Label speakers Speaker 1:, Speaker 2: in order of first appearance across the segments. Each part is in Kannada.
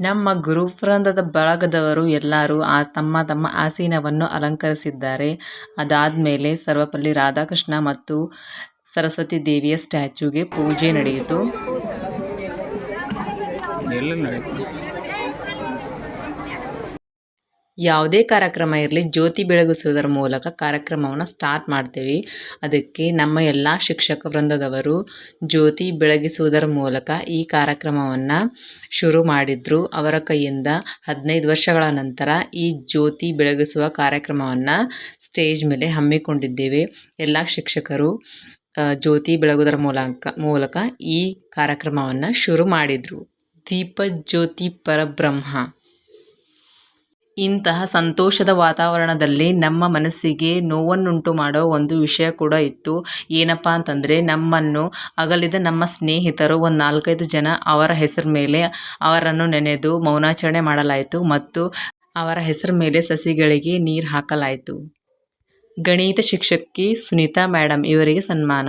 Speaker 1: ನಮ್ಮ ಗುರುವೃಂದದ ಬಳಗದವರು ಎಲ್ಲರೂ ಆ ತಮ್ಮ ತಮ್ಮ ಆಸೀನವನ್ನು ಅಲಂಕರಿಸಿದ್ದಾರೆ. ಅದಾದ್ಮೇಲೆ ಸರ್ವಪಲ್ಲಿ ರಾಧಾಕೃಷ್ಣ ಮತ್ತು ಸರಸ್ವತಿ ದೇವಿಯ ಸ್ಟ್ಯಾಚ್ಯೂಗೆ ಪೂಜೆ ನಡೆಯಿತು? ಯಾವುದೇ ಕಾರ್ಯಕ್ರಮ ಇರಲಿ, ಜ್ಯೋತಿ ಬೆಳಗಿಸುವುದರ ಮೂಲಕ ಕಾರ್ಯಕ್ರಮವನ್ನು ಸ್ಟಾರ್ಟ್ ಮಾಡ್ತೀವಿ. ಅದಕ್ಕೆ ನಮ್ಮ ಎಲ್ಲ ಶಿಕ್ಷಕ ವೃಂದದವರು ಜ್ಯೋತಿ ಬೆಳಗಿಸುವುದರ ಮೂಲಕ ಈ ಕಾರ್ಯಕ್ರಮವನ್ನು ಶುರು ಮಾಡಿದ್ರು. ಅವರ ಕೈಯಿಂದ ಹದಿನೈದು ವರ್ಷಗಳ ನಂತರ ಈ ಜ್ಯೋತಿ ಬೆಳಗಿಸುವ ಕಾರ್ಯಕ್ರಮವನ್ನು ಸ್ಟೇಜ್ ಮೇಲೆ ಹಮ್ಮಿಕೊಂಡಿದ್ದೇವೆ. ಎಲ್ಲ ಶಿಕ್ಷಕರು ಜ್ಯೋತಿ ಬೆಳಗುವುದರ ಮೂಲಕ ಮೂಲಕ ಈ ಕಾರ್ಯಕ್ರಮವನ್ನು ಶುರು ಮಾಡಿದರು. ದೀಪ ಜ್ಯೋತಿ ಪರಬ್ರಹ್ಮ. ಇಂತಹ ಸಂತೋಷದ ವಾತಾವರಣದಲ್ಲಿ ನಮ್ಮ ಮನಸ್ಸಿಗೆ ನೋವನ್ನುಂಟು ಮಾಡೋ ಒಂದು ವಿಷಯ ಕೂಡ ಇತ್ತು. ಏನಪ್ಪ ಅಂತಂದರೆ ನಮ್ಮನ್ನು ಅಗಲಿದ ನಮ್ಮ ಸ್ನೇಹಿತರು ಒಂದು ನಾಲ್ಕೈದು ಜನ ಅವರ ಹೆಸರು ಮೇಲೆ ಅವರನ್ನು ನೆನೆದು ಮೌನಾಚರಣೆ ಮಾಡಲಾಯಿತು ಮತ್ತು ಅವರ ಹೆಸರು ಮೇಲೆ ಸಸಿಗಳಿಗೆ ನೀರು ಹಾಕಲಾಯಿತು. ಗಣಿತ ಶಿಕ್ಷಕಿ ಸುನೀತಾ ಮೇಡಮ್ ಇವರಿಗೆ ಸನ್ಮಾನ.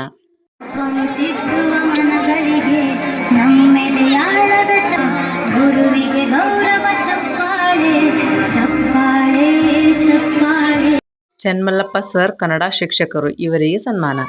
Speaker 1: ಚನ್ಮಲ್ಲಪ್ಪ ಸರ್ ಕನ್ನಡ ಶಿಕ್ಷಕರು ಇವರಿಗೆ ಸನ್ಮಾನ.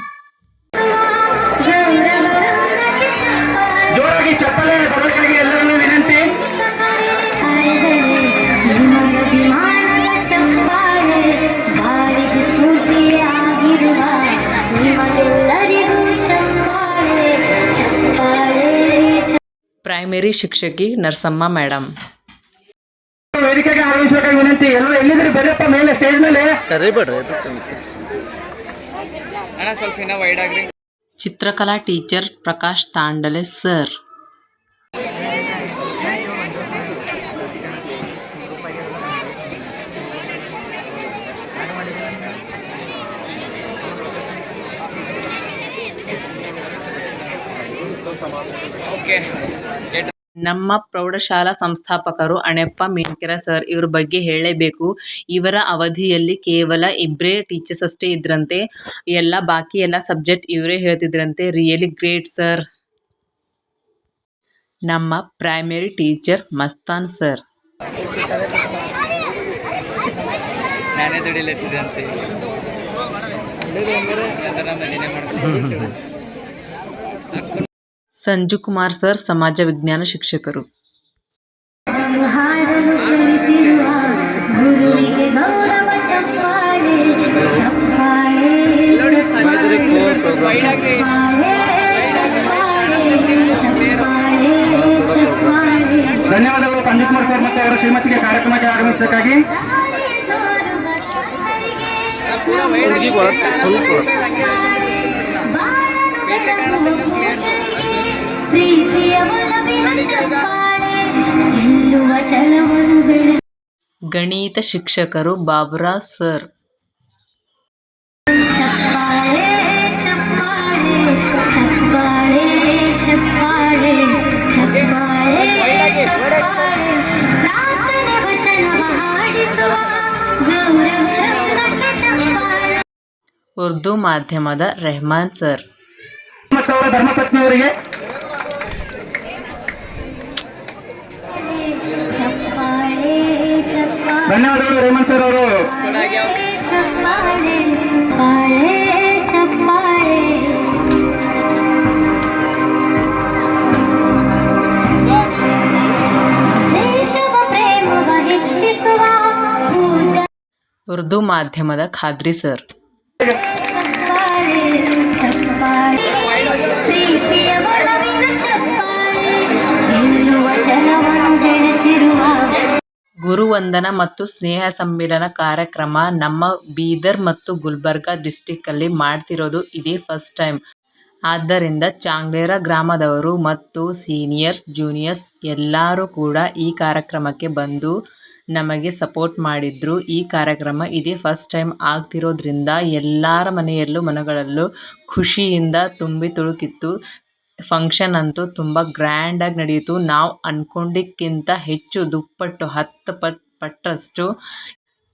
Speaker 1: ಪ್ರೈಮರಿ ಶಿಕ್ಷಕಿ ನರಸಮ್ಮ ಮೇಡಮ್
Speaker 2: ವೇದಿಕೆಗೆ ಆಗಮಿಸಬೇಕಾಗಿ ವಿನಂತಿ. ಎಲ್ಲ ಎಲ್ಲಿದ್ರೆ? ಬರೀಪ್ಪ ಮೇಲೆ ಸ್ಟೇಜ್ ಮೇಲೆ.
Speaker 3: ಕರಿಬೇಡ್ರಿ ಆಗ್ರಿ.
Speaker 1: ಚಿತ್ರಕಲಾ ಟೀಚರ್ ಪ್ರಕಾಶ್ ತಾಂಡಲೆ ಸರ್. ನಮ್ಮ ಪ್ರೌಢಶಾಲಾ ಸಂಸ್ಥಾಪಕರು ಅಣೆಪ್ಪ ಮೇನ್ಕೆರ ಸರ್ ಇವ್ರ ಬಗ್ಗೆ ಹೇಳಲೇಬೇಕು ಇವರ ಅವಧಿಯಲ್ಲಿ ಕೇವಲ ಇಬ್ಬರೇ ಟೀಚರ್ಸ್ ಅಷ್ಟೇ ಇದ್ರಂತೆ. ಎಲ್ಲ ಬಾಕಿ ಎಲ್ಲ ಸಬ್ಜೆಕ್ಟ್ ಇವರೇ ಹೇಳ್ತಿದ್ರಂತೆ. ರಿಯಲಿ ಗ್ರೇಟ್ ಸರ್ ನಮ್ಮ ಪ್ರೈಮರಿ ಟೀಚರ್ ಮಸ್ತಾನ್ ಸರ್
Speaker 4: ನಾನೇ
Speaker 1: ಸಂಜು ಕುಮಾರ್ ಸರ್ ಸಮಾಜ ವಿಜ್ಞಾನ ಶಿಕ್ಷಕರು.
Speaker 2: ಧನ್ಯವಾದಗಳು ಪಂಡಿತ್ ಕುಮಾರ್ ಸರ್ ಮತ್ತು ಅವರ ಶ್ರೀಮತಿಗೆ ಕಾರ್ಯಕ್ರಮಕ್ಕೆ ಆಗಮಿಸಬೇಕಾಗಿ
Speaker 3: ಸ್ವಲ್ಪ
Speaker 5: ಹಾಡಿಸುವ ಗೌರವ ರಂಗಕ್ಕೆ ಚಪ್ಪಾಳೆ
Speaker 1: ಉರ್ದು ಮಾಧ್ಯಮದ ರೆಹಮಾನ್ ಸರ್
Speaker 2: ಮತ್ತು ಅವರ ಧರ್ಮಪತ್ನಿಯವರಿಗೆ
Speaker 5: ಚಪ್ಪಾಳೆ ಚಪ್ಪಾಳೆ
Speaker 2: ಧನ್ಯವಾದಗಳು ರೇಮಂತ್ ಸರ್ ಅವರು
Speaker 5: ಚಪ್ಪಾಳೆ ಚಪ್ಪಾಳೆ ಚಪ್ಪಾಳೆ ದೇಶವ ಪ್ರೇಮವ ಹೆಚ್ಚಿಸುವ ಪೂಜಾ
Speaker 1: ಉರ್ದು ಮಾಧ್ಯಮದ ಖಾದ್ರಿ ಸರ್ ಗುರುವಂದನ ಮತ್ತು ಸ್ನೇಹ ಸಮ್ಮಿಲನ ಕಾರ್ಯಕ್ರಮ ನಮ್ಮ ಬೀದರ್ ಮತ್ತು ಗುಲ್ಬರ್ಗ ಡಿಸ್ಟಿಕ್ಕಲ್ಲಿ ಮಾಡ್ತಿರೋದು ಇದೇ ಫಸ್ಟ್ ಟೈಮ್. ಆದ್ದರಿಂದ ಚಾಂಗ್ಲೇರ ಗ್ರಾಮದವರು ಮತ್ತು ಸೀನಿಯರ್ಸ್, ಜೂನಿಯರ್ಸ್ ಎಲ್ಲರೂ ಕೂಡ ಈ ಕಾರ್ಯಕ್ರಮಕ್ಕೆ ಬಂದು ನಮಗೆ ಸಪೋರ್ಟ್ ಮಾಡಿದ್ರು. ಈ ಕಾರ್ಯಕ್ರಮ ಇದೇ ಫಸ್ಟ್ ಟೈಮ್ ಆಗ್ತಿರೋದ್ರಿಂದ ಎಲ್ಲರ ಮನೆಯಲ್ಲೂ ಮನಗಳಲ್ಲೂ ಖುಷಿಯಿಂದ ತುಂಬಿ ತುಳುಕಿತ್ತು. ಫಂಕ್ಷನ್ ಅಂತೂ ತುಂಬ ಗ್ರ್ಯಾಂಡಾಗಿ ನಡೆಯಿತು ನಾವು ಅನ್ಕೊಂಡಿಕ್ಕಿಂತ ಹೆಚ್ಚು ದುಪ್ಪಟ್ಟು, ಹತ್ತು ಪಟ್ ಪಟ್ಟಷ್ಟು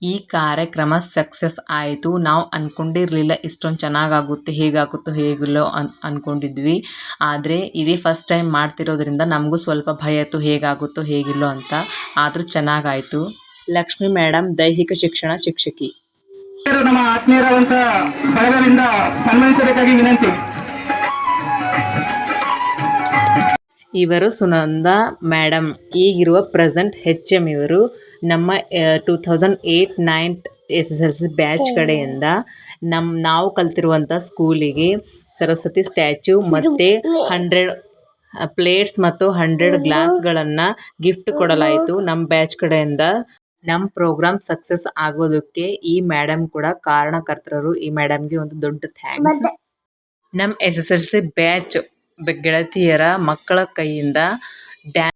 Speaker 1: ಈ ಕಾರ್ಯಕ್ರಮ ಸಕ್ಸಸ್ ಆಯಿತು. ನಾವು ಅಂದ್ಕೊಂಡಿರಲಿಲ್ಲ ಇಷ್ಟೊಂದು ಚೆನ್ನಾಗಾಗುತ್ತೆ, ಹೇಗಾಗುತ್ತೋ, ಹೇಗಿಲ್ಲೋ ಅನ್ ಅಂದ್ಕೊಂಡಿದ್ವಿ ಆದರೆ ಇದೇ ಫಸ್ಟ್ ಟೈಮ್ ಮಾಡ್ತಿರೋದ್ರಿಂದ ನಮಗೂ ಸ್ವಲ್ಪ ಭಯ ಇತ್ತು, ಹೇಗಾಗುತ್ತೋ, ಹೇಗಿಲ್ಲೋ ಅಂತ. ಆದರೂ ಚೆನ್ನಾಗಾಯಿತು. ಲಕ್ಷ್ಮಿ ಮೇಡಮ್ ದೈಹಿಕ ಶಿಕ್ಷಣ ಶಿಕ್ಷಕಿ.
Speaker 2: ನಮ್ಮ ಆತ್ಮೀಯರಾದಂಥ ಸನ್ಮಾನಿಸಬೇಕಾಗಿ ವಿನಂತಿ.
Speaker 1: ಇವರು ಸುನಂದ ಮೇಡಮ್ ಈಗಿರುವ ಪ್ರೆಸೆಂಟ್ ಹೆಚ್ ಎಂ ಇವರು. ನಮ್ಮ two thousand eight nine S S L C batch ಕಡೆಯಿಂದ ನಮ್ಮ ನಾವು ಕಲ್ತಿರುವಂಥ ಸ್ಕೂಲಿಗೆ ಸರಸ್ವತಿ ಸ್ಟ್ಯಾಚು ಮತ್ತು ಹಂಡ್ರೆಡ್ ಪ್ಲೇಟ್ಸ್ ಮತ್ತು ಹಂಡ್ರೆಡ್ ಗ್ಲಾಸ್ಗಳನ್ನು ಗಿಫ್ಟ್ ಕೊಡಲಾಯಿತು ನಮ್ಮ ಬ್ಯಾಚ್ ಕಡೆಯಿಂದ. ನಮ್ಮ ಪ್ರೋಗ್ರಾಮ್ ಸಕ್ಸಸ್ ಆಗೋದಕ್ಕೆ ಈ ಮೇಡಮ್ ಕೂಡ ಕಾರಣಕರ್ತರರು. ಈ ಮೇಡಮ್ಗೆ ಒಂದು ದೊಡ್ಡ ಥ್ಯಾಂಕ್ಸ್ ನಮ್ಮ S S L C batch ಗೆಳತಿಯರ ಮಕ್ಕಳ ಕೈಯಿಂದ ಡ್ಯಾನ್ಸ್